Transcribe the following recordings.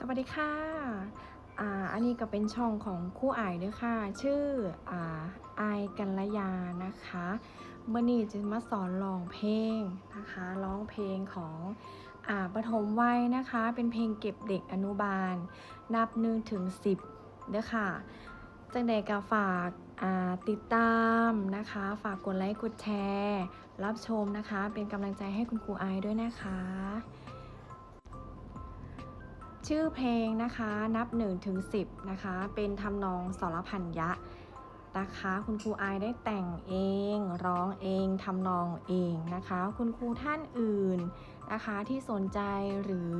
สวัสดีค่ะอ่าอันนี้ก็เป็นช่องของครู่อายด้วยค่ะ ชื่ออ่าอายกัลยานะคะเมื่อนี้จะมาสอนร้องเพลงนะคะร้องเพลงของอ่าปฐมวัยนะคะ เป็นเพลงเก็บเด็กอนุบาล นับหนึ่งถึงสิบเด้อค่ะจังใดก็ฝากติดตามนะคะ ฝากกดไลค์กดแชร์ รับชมนะคะ เป็นกำลังใจให้คุณครูไอซ์ด้วยนะคะ ชื่อเพลงนะคะนับ1ถึง10นะคะ เป็นทำนองสรพันยะนะคะ คุณครูไอายได้แต่งเอง ร้องเองทำนองเองนะคะ คุณครูท่านอื่นนะคะที่สนใจหรือ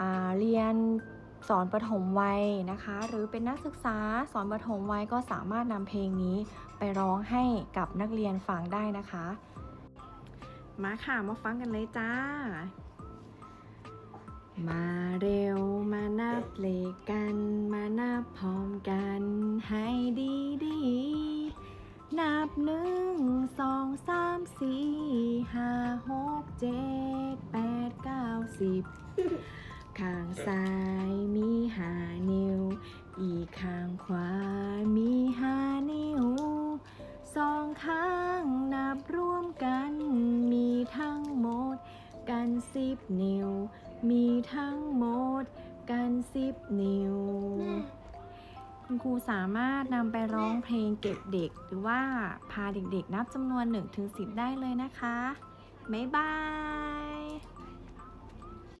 อาเรียนสอนประถมวัยนะคะ หรือเป็นนักศึกษาสอนประถมวัยก็สามารถนำเพลงนี้ไปร้องให้กับนักเรียนฟังได้นะคะ มาค่ะมาฟังกันเลยจ้า มา เลขกันมานับพร้อมกันให้ดีดีๆนับหนึ่งสองสามสี่ห้าหกเจ็ดแปดเก้าสิบข้างซ้ายมีห้านิ้ว อีกข้างขวามีห้านิ้ว สองข้างนับรวมกันมีทั้งหมด กันสิบนิ้ว มีทั้งหมด กันสิบนิ้ว คุณครูสามารถนำไปร้องเพลงเก็บเด็ก หรือว่าพาเด็กๆ นับจำนวน1ถึง10 ได้เลยนะคะ บ๊ายบาย